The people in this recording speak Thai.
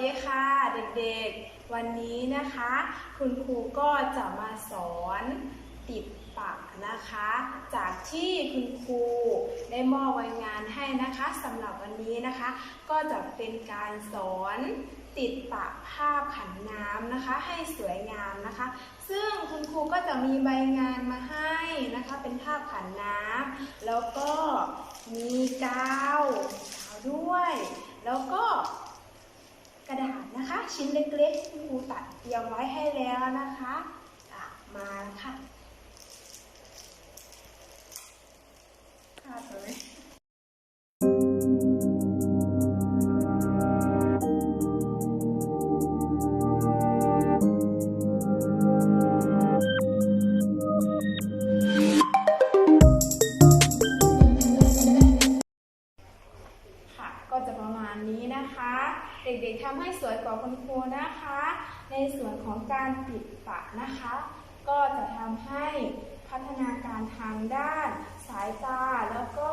ดีค่ะเด็กๆ วันนี้นะคะ คุณครูก็จะมาสอนติดปากนะคะ จากที่คุณครูได้มอบรายงานให้นะคะสำหรับวันนี้นะคะ ก็จะเป็นการสอนติดปากภาพขันน้ำนะคะ ให้สวยงามนะคะ ซึ่งคุณครูก็จะมีใบงานมาให้นะคะ เป็นภาพขันน้ำแล้วก็มีกาวด้วย แล้วก็ระดาษนะคะ ชิ้นเล็กๆที่ครูตัดเตรียมไว้ให้แล้วนะคะอะมาค่ะ มาณนี้นะคะ เด็กๆทำให้สวยกว่าคุณครูนะคะ ในส่วนของการปิดปากนะคะ ก็จะทำให้พัฒนาการทางด้านสายตาแล้วก็